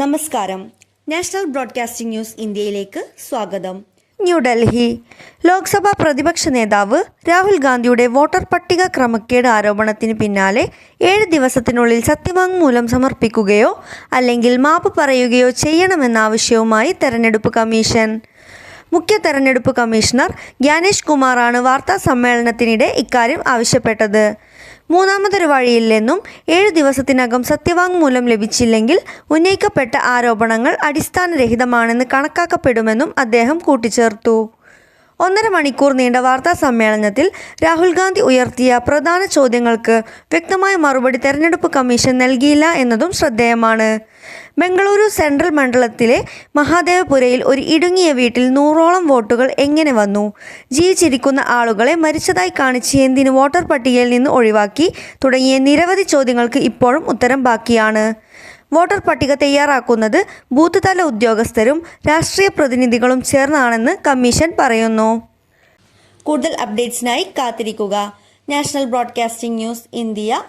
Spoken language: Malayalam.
നമസ്കാരം. നാഷണൽ ബ്രോഡ്കാസ്റ്റിംഗ് ന്യൂസ് ഇന്ത്യയിലേക്ക് സ്വാഗതം. ന്യൂഡൽഹി ലോക്സഭാ പ്രതിപക്ഷ നേതാവ് രാഹുൽ ഗാന്ധിയുടെ വോട്ടർ പട്ടിക ക്രമക്കേട് ആരോപണത്തിന് പിന്നാലെ ഏഴ് ദിവസത്തിനുള്ളിൽ സത്യവാങ്മൂലം സമർപ്പിക്കുകയോ അല്ലെങ്കിൽ മാപ്പ് പറയുകയോ ചെയ്യണമെന്ന ആവശ്യവുമായി തെരഞ്ഞെടുപ്പ് കമ്മീഷൻ. മുഖ്യ തെരഞ്ഞെടുപ്പ് കമ്മീഷണർ ജ്ഞാനേഷ് കുമാറാണ് വാർത്താ സമ്മേളനത്തിനിടെ ഇക്കാര്യം ആവശ്യപ്പെട്ടത്. മൂന്നാമതൊരു വഴിയില്ലെന്നും ഏഴു ദിവസത്തിനകം സത്യവാങ്മൂലം ലഭിച്ചില്ലെങ്കിൽ ഉന്നയിക്കപ്പെട്ട ആരോപണങ്ങൾ അടിസ്ഥാനരഹിതമാണെന്ന് കണക്കാക്കപ്പെടുമെന്നും അദ്ദേഹം കൂട്ടിച്ചേർത്തു. ഒന്നര മണിക്കൂർ നീണ്ട വാർത്താ സമ്മേളനത്തിൽ രാഹുൽ ഗാന്ധി ഉയർത്തിയ പ്രധാന ചോദ്യങ്ങൾക്ക് വ്യക്തമായ മറുപടി തെരഞ്ഞെടുപ്പ് കമ്മീഷൻ നൽകിയില്ല എന്നതും ശ്രദ്ധേയമാണ്. ബംഗളൂരു സെൻട്രൽ മണ്ഡലത്തിലെ മഹാദേവപുരയിൽ ഒരു ഇടുങ്ങിയ വീട്ടിൽ നൂറോളം വോട്ടുകൾ എങ്ങനെ വന്നു? ജീവിച്ചിരിക്കുന്ന ആളുകളെ മരിച്ചതായി കാണിച്ച് എന്തിന് വോട്ടർ പട്ടികയിൽ നിന്ന് ഒഴിവാക്കി? തുടങ്ങിയ നിരവധി ചോദ്യങ്ങൾക്ക് ഇപ്പോഴും ഉത്തരം ബാക്കിയാണ്. വോട്ടർ പട്ടിക തയ്യാറാക്കുന്നത് ബൂത്ത് തല ഉദ്യോഗസ്ഥരും രാഷ്ട്രീയ പ്രതിനിധികളും ചേർന്നാണെന്ന് കമ്മീഷൻ പറയുന്നു. കൂടുതൽ അപ്ഡേറ്റ്സിനായി കാത്തിരിക്കുക. National broadcasting news India.